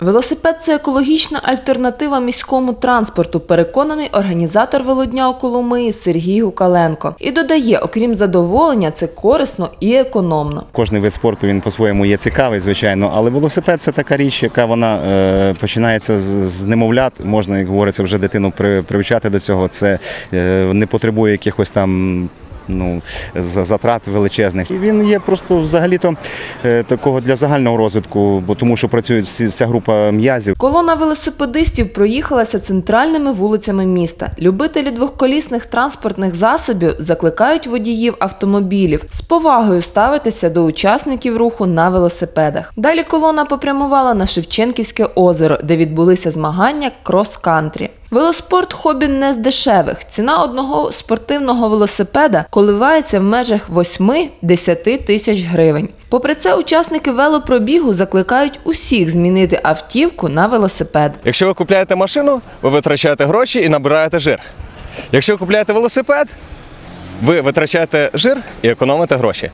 Велосипед це екологічна альтернатива міському транспорту, переконаний організатор велодня у Коломиї Сергій Гукаленко. І додає, окрім задоволення, це корисно і економно. Кожний вид спорту він по-своєму є цікавий, звичайно, але велосипед це така річ, яка вона е, починається з, немовлят. Можна, як говориться, вже дитину при, привчати до цього. Це е, не потребує якихось там. Ну, затрат величезних. І він є просто взагалі-то е, такого для загального розвитку, бо тому що працює вся група м'язів. Колона велосипедистів проїхалася центральними вулицями міста. Любителі двохколісних транспортних засобів закликають водіїв автомобілів з повагою ставитися до учасників руху на велосипедах. Далі колона попрямувала на Шевченківське озеро, де відбулися змагання крос-кантрі. Велоспорт хобі не з дешевих. Ціна одного спортивного велосипеда коливається в межах 8-10 тисяч гривень. Попри це, учасники велопробігу закликають усіх змінити автівку на велосипед. Якщо ви купляєте машину, ви витрачаєте гроші і набираєте жир. Якщо ви купляєте велосипед, ви витрачаєте жир і економите гроші.